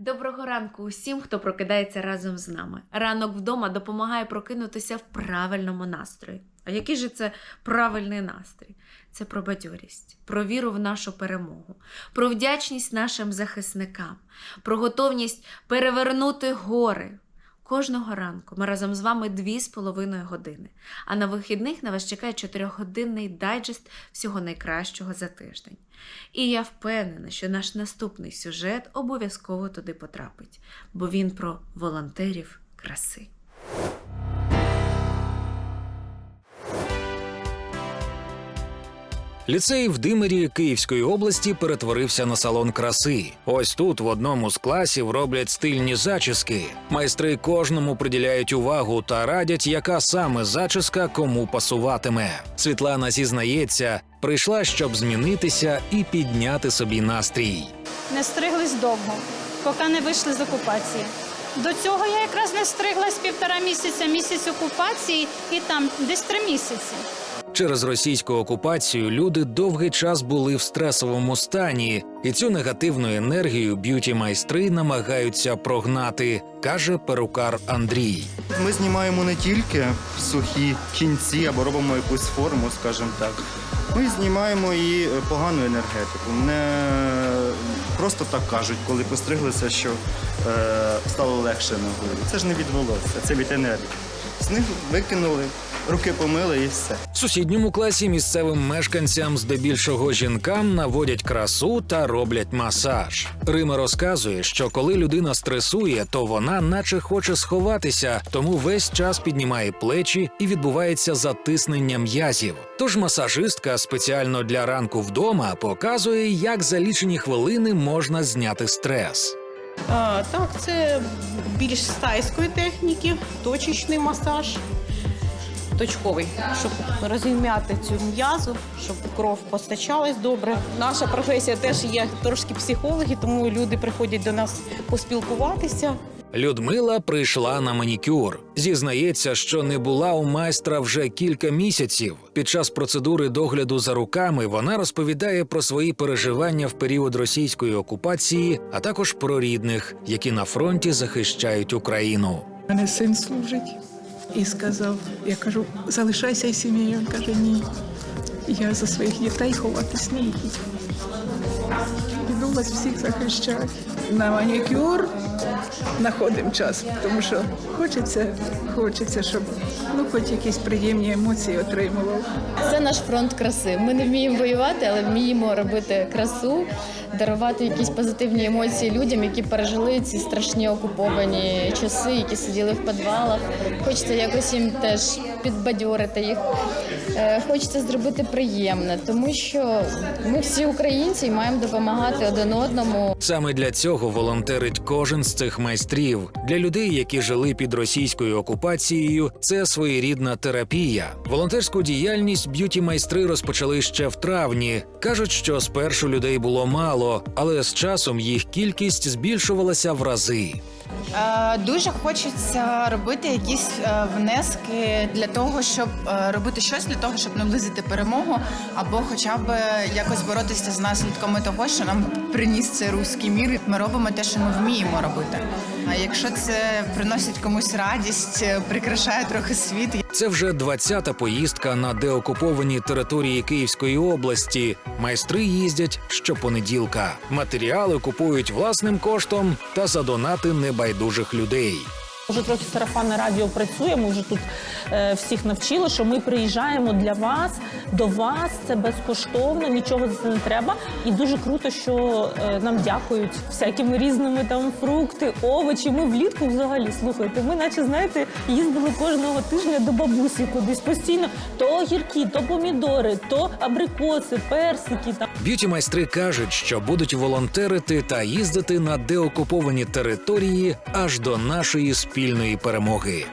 Доброго ранку усім, хто прокидається разом з нами. Ранок вдома допомагає прокинутися в правильному настрої. А який же це правильний настрій? Це про бадьорість, про віру в нашу перемогу, про вдячність нашим захисникам, про готовність перевернути гори. Кожного ранку ми разом з вами дві з половиною години. А на вихідних на вас чекає чотирьохгодинний дайджест всього найкращого за тиждень. І я впевнена, що наш наступний сюжет обов'язково туди потрапить, бо він про волонтерів краси. Ліцей в Димирі Київської області перетворився на салон краси. Ось тут в одному з класів роблять стильні зачіски. Майстри кожному приділяють увагу та радять, яка саме зачіска кому пасуватиме. Світлана зізнається, прийшла, щоб змінитися і підняти собі настрій. Не стриглись довго, поки не вийшли з окупації. До цього я якраз не стриглась півтора місяця, місяць окупації і там десь три місяці. Через російську окупацію люди довгий час були в стресовому стані, і цю негативну енергію б'юті майстри намагаються прогнати, каже перукар Андрій. Ми знімаємо не тільки сухі кінці або робимо якусь форму, скажімо так. Ми знімаємо і погану енергетику. Не просто так кажуть, коли постриглися, що е, стало легше на голові. Це ж не від волосся, це від енергії. З них викинули, руки помили і все. В сусідньому класі місцевим мешканцям, здебільшого жінкам, наводять красу та роблять масаж. Рима розказує, що коли людина стресує, то вона наче хоче сховатися, тому весь час піднімає плечі і відбувається затиснення м'язів. Тож масажистка спеціально для ранку вдома показує, як за лічені хвилини можна зняти стрес. А, так, це більш з тайської техніки, точечний масаж, точковий, щоб розім'яти цю м'язу, щоб кров постачалась добре. Наша професія теж є трошки психологи, тому люди приходять до нас поспілкуватися. Людмила прийшла на манікюр. Зізнається, що не була у майстра вже кілька місяців. Під час процедури догляду за руками вона розповідає про свої переживання в період російської окупації, а також про рідних, які на фронті захищають Україну. У мене син служить і сказав, я кажу, залишайся із сім'єю. Він каже, ні. Я за своїх дітей ховатись не буду. Піду вас всіх захищати. На манікюр знаходимо час, тому що хочеться, хочеться, щоб ну, хоч якісь приємні емоції отримував. Це наш фронт краси. Ми не вміємо воювати, але вміємо робити красу, дарувати якісь позитивні емоції людям, які пережили ці страшні окуповані часи, які сиділи в підвалах. Хочеться якось їм теж підбадьорити їх. Е, Хочеться зробити приємне, тому що ми всі українці і маємо допомагати один одному. Саме для цього волонтерить кожен з цих майстрів. Для людей, які жили під російською окупацією, це своєрідна терапія. Волонтерську діяльність б'юті майстри розпочали ще в травні. кажуть, що спершу людей було мало, але з часом їх кількість збільшувалася в рази. Е, Дуже хочеться робити якісь е, внески для того, щоб е, робити щось для того, щоб наблизити перемогу, або хоча б якось боротися з наслідками того, що нам приніс цей руський мір. Ми робимо те, що ми вміємо робити. А якщо це приносить комусь радість, е, прикрашає трохи світ, Це вже 20-та поїздка на деокуповані території Київської області. Майстри їздять щопонеділка. Матеріали купують власним коштом та за донати небайдужих людей. Вже трохи сарафанне радіо працює. Ми вже тут е, всіх навчили, що ми приїжджаємо для вас, до вас. Це безкоштовно, нічого за це не треба. І дуже круто, що е, нам дякують всякими різними там фрукти, овочі. Ми влітку взагалі слухайте. Ми, наче знаєте, їздили кожного тижня до бабусі кудись постійно. То огірки, то помідори, то абрикоси, персики. Там Б'юті майстри кажуть, що будуть волонтерити та їздити на деокуповані території аж до нашої спільної перемоги.